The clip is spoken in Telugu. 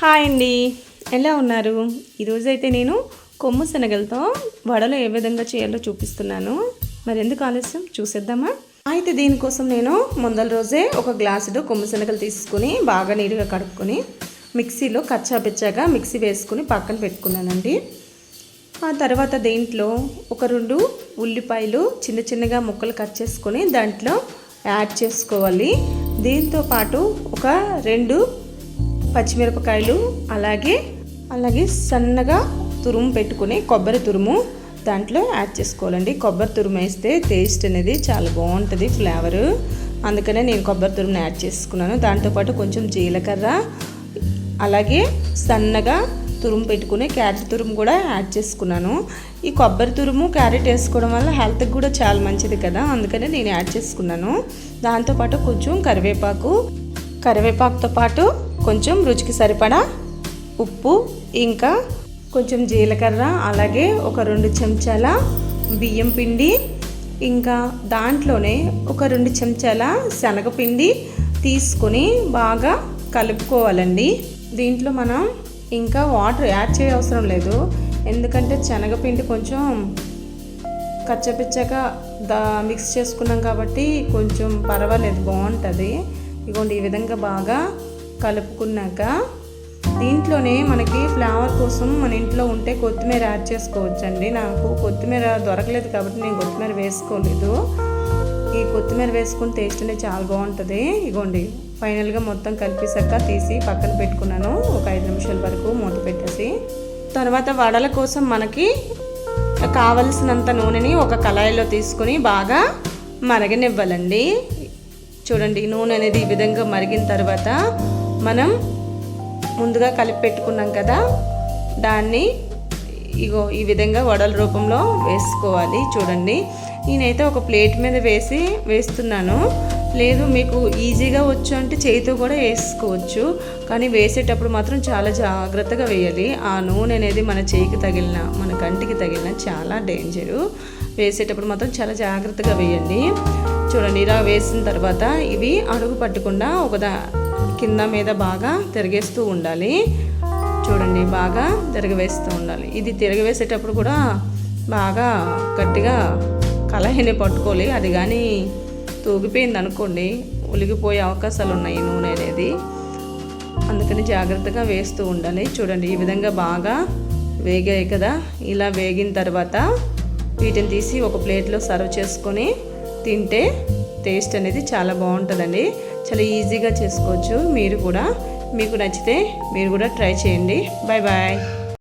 హాయ్ అండి. ఎలా ఉన్నారు? ఈరోజైతే నేను కొమ్ము శనగలతో వడలు ఏ విధంగా చేయాలో చూపిస్తున్నాను. మరి ఎందుకు ఆలస్యం? చూసేద్దామా? అయితే దీనికోసం నేను ముందల రోజే ఒక గ్లాసుడు కొమ్ము శనగలు తీసుకుని బాగా నీరుగా కడుక్కొని మిక్సీలో కచ్చా మిక్సీ వేసుకుని పక్కన పెట్టుకున్నానండి. ఆ తర్వాత దీంట్లో ఒక రెండు ఉల్లిపాయలు చిన్న చిన్నగా ముక్కలు కట్ చేసుకొని దాంట్లో యాడ్ చేసుకోవాలి. దీంతో పాటు ఒక రెండు పచ్చిమిరపకాయలు అలాగే అలాగే సన్నగా తురుము పెట్టుకుని కొబ్బరి తురుము దాంట్లో యాడ్ చేసుకోవాలండి. కొబ్బరి తురుము వేస్తే టేస్ట్ అనేది చాలా బాగుంటుంది ఫ్లేవర్ అందుకనే నేను కొబ్బరి తురుముని యాడ్ చేసుకున్నాను. దాంతోపాటు కొంచెం జీలకర్ర అలాగే సన్నగా తురుము పెట్టుకుని క్యారెట్ తురుము కూడా యాడ్ చేసుకున్నాను. ఈ కొబ్బరి తురుము క్యారెట్ వేసుకోవడం వల్ల హెల్త్కి కూడా చాలా మంచిది కదా అందుకనే నేను యాడ్ చేసుకున్నాను. దాంతోపాటు కొంచెం కరివేపాకు కరివేపాకుతో పాటు కొంచెం రుచికి సరిపడా ఉప్పు ఇంకా కొంచెం జీలకర్ర అలాగే ఒక రెండు చెంచాల బియ్యం పిండి ఇంకా దాంట్లోనే ఒక రెండు చెంచాల శనగపిండి తీసుకొని బాగా కలుపుకోవాలండి. దీంట్లో మనం ఇంకా వాటర్ యాడ్ చేయ అవసరం లేదు. ఎందుకంటే శనగపిండి కొంచెం కచ్చపిచ్చగా దా మిక్స్ చేసుకున్నాం కాబట్టి కొంచెం పర్వాలేదు బాగుంటుంది. ఇగోండి ఈ విధంగా బాగా కలుపుకున్నాక దీంట్లోనే మనకి ఫ్లేవర్ కోసం మన ఇంట్లో ఉంటే కొత్తిమీర యాడ్ చేసుకోవచ్చండి. నాకు కొత్తిమీర దొరకలేదు కాబట్టి నేను కొత్తిమీర వేసుకోలేదు. ఈ కొత్తిమీర వేసుకుని టేస్ట్ అనేది చాలా బాగుంటుంది. ఇగోండి ఫైనల్గా మొత్తం కలిపేసాక తీసి పక్కన పెట్టుకున్నాను. ఒక ఐదు నిమిషాల వరకు మూత పెట్టేసి. తర్వాత వడల కోసం మనకి కావలసినంత నూనెని ఒక కళాయిలో తీసుకొని బాగా మరగనివ్వాలండి. చూడండి నూనె అనేది ఈ విధంగా మరిగిన తర్వాత మనం ముందుగా కలిపి పెట్టుకున్నాం కదా దాన్ని ఇగో ఈ విధంగా వడల రూపంలో వేసుకోవాలి. చూడండి నేనైతే ఒక ప్లేట్ మీద వేసి వేస్తున్నాను. లేదు మీకు ఈజీగా వచ్చు అంటే చేయితో కూడా వేసుకోవచ్చు. కానీ వేసేటప్పుడు మాత్రం చాలా జాగ్రత్తగా వేయాలి. ఆ నూనె అనేది మన చేయికి తగిలిన మన కంటికి తగిలిన చాలా డేంజరు. వేసేటప్పుడు మాత్రం చాలా జాగ్రత్తగా వేయండి. చూడండి ఇలా వేసిన తర్వాత ఇవి అడుగు పట్టకుండా ఒకదా కింద మీద బాగా తిరిగేస్తూ ఉండాలి. చూడండి బాగా తిరగవేస్తూ ఉండాలి. ఇది తిరగవేసేటప్పుడు కూడా బాగా గట్టిగా కలహిని పట్టుకోవాలి. అది కానీ తూగిపోయింది అనుకోండి ఒలిగిపోయే అవకాశాలు ఉన్నాయి నూనె అనేది. అందుకని జాగ్రత్తగా వేస్తూ ఉండాలి. చూడండి ఈ విధంగా బాగా వేగాయి కదా. ఇలా వేగిన తర్వాత వీటిని తీసి ఒక ప్లేట్లో సర్వ్ చేసుకొని తింటే టేస్ట్ అనేది చాలా బాగుంటుందండి. చాలా ఈజీగా చేసుకోవచ్చు. మీరు కూడా మీకు నచ్చితే మీరు కూడా ట్రై చేయండి. Bye bye